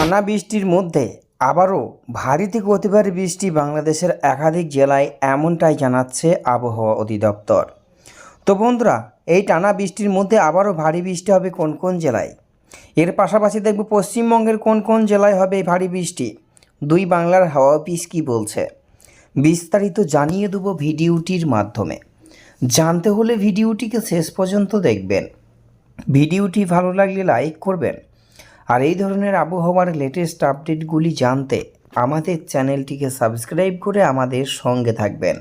টানা বৃষ্টির মধ্যে আবারও ভারী থেকে অতিভারী বৃষ্টি বাংলাদেশের একাধিক জেলায় এমনটাই জানাচ্ছে আবহাওয়া অধিদপ্তর। তো বন্ধুরা, এই টানা বৃষ্টির মধ্যে আবারও ভারী বৃষ্টি হবে কোন কোন জেলায়? এর পাশাপাশি দেখব পশ্চিমবঙ্গের কোন কোন জেলায় হবে ভারী বৃষ্টি। দুই বাংলার হাওয়া অফিস কী বলছে? বিস্তারিত জানিয়ে দেবো ভিডিওটির মাধ্যমে। জানতে হলে ভিডিওটিকে শেষ পর্যন্ত দেখবেন। ভিডিওটি ভালো লাগলে লাইক করবেন। আর এই ধরনের আবহাওয়ার লেটেস্ট আপডেটগুলি জানতে আমাদের চ্যানেলটিকে সাবস্ক্রাইব করে আমাদের সঙ্গে থাকবেন।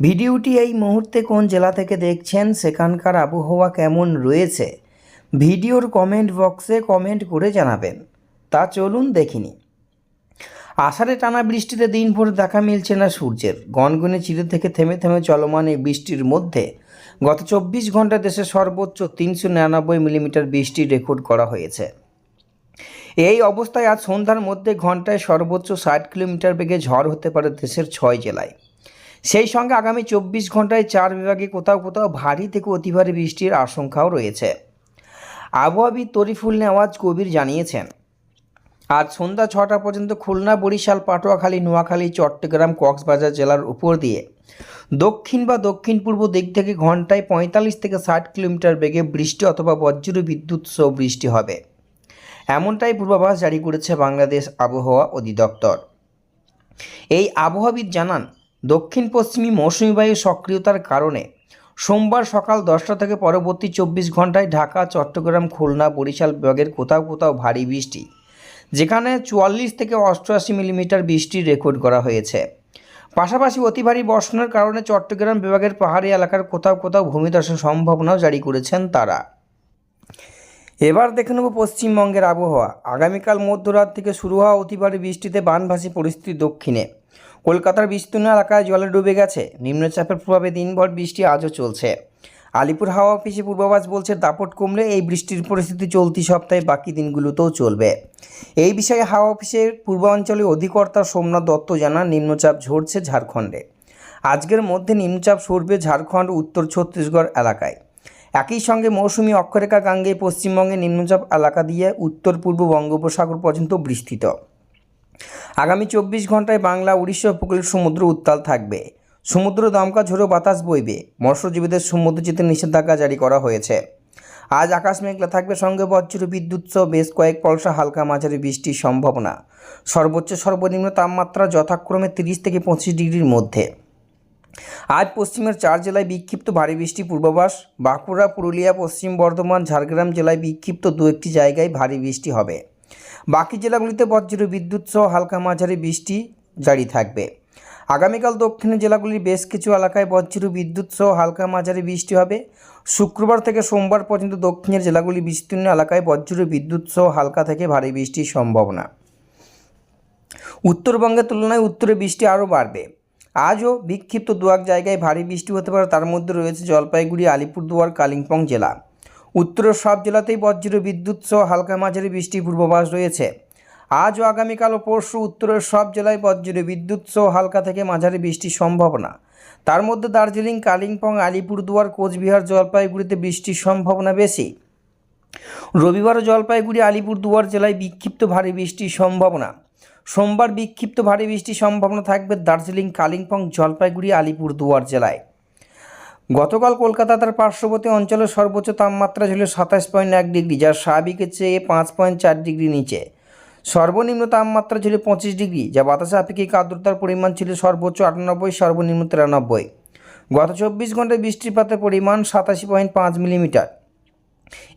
ভিডিওটি এই মুহূর্তে কোন জেলা থেকে দেখছেন, সেখানকার আবহাওয়া কেমন রয়েছে, ভিডিওর কমেন্ট বক্সে কমেন্ট করে জানাবেন। তা চলুন দেখিনি। আষাঢ়ে টানা বৃষ্টিতে দিনভর দেখা মিলছে না সূর্যের। গনগনে চিরে থেকে থেমে থেমে চলমান এই বৃষ্টির মধ্যে গত চব্বিশ ঘণ্টা দেশে সর্বোচ্চ তিনশো নিরানব্বই মিলিমিটার বৃষ্টি রেকর্ড করা হয়েছে। এই অবস্থায় আজ সন্ধ্যার মধ্যে ঘন্টায় সর্বোচ্চ ষাট কিলোমিটার বেগে ঝড় হতে পারে দেশের ছয় জেলায়। সেই সঙ্গে আগামী চব্বিশ ঘন্টায় চার বিভাগে কোথাও কোথাও ভারী থেকে অতি ভারী বৃষ্টির আশঙ্কাও রয়েছে। আবহাওয়াবিদ তরিফুল নেওয়াজ কবির জানিয়েছেন, আজ সন্ধ্যা ছটা পর্যন্ত খুলনা, বরিশাল, পাটুয়াখালী, নোয়াখালী, চট্টগ্রাম, কক্সবাজার জেলার উপর দিয়ে দক্ষিণ বা দক্ষিণ পূর্ব দিক থেকে ঘন্টায় পঁয়তাল্লিশ থেকে ষাট কিলোমিটার বেগে বৃষ্টি অথবা বজ্র বিদ্যুৎ সহ বৃষ্টি হবে। এমনটাই পূর্বাভাস জারি করেছে বাংলাদেশ আবহাওয়া অধিদপ্তর। এই আবহাওয়াবিদ জানান দক্ষিণ পশ্চিমী মৌসুমি বায়ু সক্রিয়তার কারণে সোমবার সকাল দশটা থেকে পরবর্তী চব্বিশ ঘন্টায় ঢাকা চট্টগ্রাম খুলনা, বরিশাল বিভাগের কোথাও কোথাও ভারী বৃষ্টি, যেখানে চুয়াল্লিশ থেকে অষ্টআশি মিলিমিটার বৃষ্টি রেকর্ড করা হয়েছে। পাশাপাশি অতি ভারী বর্ষণের কারণে চট্টগ্রাম বিভাগের পাহাড়ি এলাকার কোথাও কোথাও ভূমিধসের সম্ভাবনাও জারি করেছেন তারা। এবার দেখে নেব পশ্চিমবঙ্গের আবহাওয়া। আগামীকাল মধ্যরাত থেকে শুরু হওয়া অতি ভারী বৃষ্টিতে বানভাসী পরিস্থিতি দক্ষিণে। কলকাতার বিস্তীর্ণ এলাকায় জলে ডুবে গেছে। নিম্নচাপের প্রভাবে দিনভর বৃষ্টি আজও চলছে। আলিপুর হাওয়া অফিসে পূর্বাভাস বলছে, দাপট কমলে এই বৃষ্টির পরিস্থিতি চলতি সপ্তাহে বাকি দিনগুলোতেও চলবে। এই বিষয়ে হাওয়া অফিসের পূর্বাঞ্চলে অধিকর্তা সোমনাথ দত্ত জানান, নিম্নচাপ ঝরছে ঝাড়খণ্ডে। আজকের মধ্যে নিম্নচাপ সরবে ঝাড়খণ্ড, উত্তর ছত্তিশগড় এলাকায়। একই সঙ্গে মৌসুমি অক্ষরেখা গাঙ্গে পশ্চিমবঙ্গে নিম্নচাপ এলাকা দিয়ে উত্তর পূর্ব বঙ্গোপসাগর পর্যন্ত বিস্তৃত। আগামী চব্বিশ ঘন্টায় বাংলা, উড়িষ্যা উপকূলের সমুদ্র উত্তাল থাকবে। সমুদ্র দমকা ঝোড়ো বাতাস বইবে। মৎস্যজীবীদের সমুদ্র যেতে নিষেধাজ্ঞা জারি করা হয়েছে। আজ আকাশ মেঘলা থাকবে, সঙ্গে বজ্র, বিদ্যুৎ সহ বেশ কয়েক পলসা হালকা মাঝারি বৃষ্টির সম্ভাবনা। সর্বোচ্চ সর্বনিম্ন তাপমাত্রা যথাক্রমে তিরিশ থেকে পঁচিশ ডিগ্রির মধ্যে। আজ পশ্চিমের চার জেলায় বিক্ষিপ্ত ভারী বৃষ্টি পূর্বাভাস। বাঁকুড়া, পুরুলিয়া, পশ্চিম বর্ধমান, ঝাড়গ্রাম জেলায় বিক্ষিপ্ত দু একটি জায়গায় ভারী বৃষ্টি হবে। বাকি জেলাগুলিতে বজ্র বিদ্যুৎ সহ হালকা মাঝারি বৃষ্টি জারি থাকবে। আগামীকাল দক্ষিণের জেলাগুলির বেশ কিছু এলাকায় বজ্র বিদ্যুৎ সহ হালকা মাঝারি বৃষ্টি হবে। শুক্রবার থেকে সোমবার পর্যন্ত দক্ষিণের জেলাগুলি বিস্তীর্ণ এলাকায় বজ্র বিদ্যুৎ সহ হালকা থেকে ভারী বৃষ্টির সম্ভাবনা। উত্তরবঙ্গের তুলনায় উত্তরে বৃষ্টি আরও বাড়বে। আজও বিক্ষিপ্ত দু এক জায়গায় ভারী বৃষ্টি হতে পারে। তার মধ্যে রয়েছে জলপাইগুড়ি, আলিপুরদুয়ার, কালিম্পং জেলা। উত্তরের সব জেলাতেই বজ্র, বিদ্যুৎ সহ হালকা মাঝারি বৃষ্টির পূর্বাভাস রয়েছে। আজ ও আগামীকাল ও পরশু উত্তরের সব জেলায় বজ্র, বিদ্যুৎ সহ হালকা থেকে মাঝারি বৃষ্টির সম্ভাবনা। তার মধ্যে দার্জিলিং, কালিম্পং, আলিপুরদুয়ার, কোচবিহার, জলপাইগুড়িতে বৃষ্টির সম্ভাবনা বেশি। রবিবার জলপাইগুড়ি, আলিপুরদুয়ার জেলায় বিক্ষিপ্ত ভারী বৃষ্টির সম্ভাবনা। সোমবার বিক্ষিপ্ত ভারী বৃষ্টির সম্ভাবনা থাকবে দার্জিলিং, কালিম্পং, জলপাইগুড়ি আলিপুরদুয়ার জেলায়। গতকাল কলকাতা তার পার্শ্ববর্তী অঞ্চলের সর্বোচ্চ তাপমাত্রা ছিল সাতাশ পয়েন্ট এক ডিগ্রি যা স্বাভাবিকের চেয়ে পাঁচ পয়েন্ট চার ডিগ্রি নিচে। সর্বনিম্ন তাপমাত্রা ছিল পঁচিশ ডিগ্রি, যা বাতাসে আপেক্ষিক আর্দ্রতার পরিমাণ ছিল সর্বোচ্চ আটানব্বই, সর্বনিম্ন তিরানব্বই। গত চব্বিশ ঘন্টায় বৃষ্টিপাতের পরিমাণ সাতাশি পয়েন্ট পাঁচ মিলিমিটার।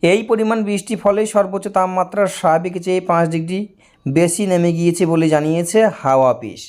এই পরিমাণ বৃষ্টির ফলে সর্বোচ্চ তাপমাত্রা স্বাভাবিক চেয়ে পাঁচ ডিগ্রি বেশি নেমে গিয়েছে বলে জানিয়েছে হাওয়া অফিস।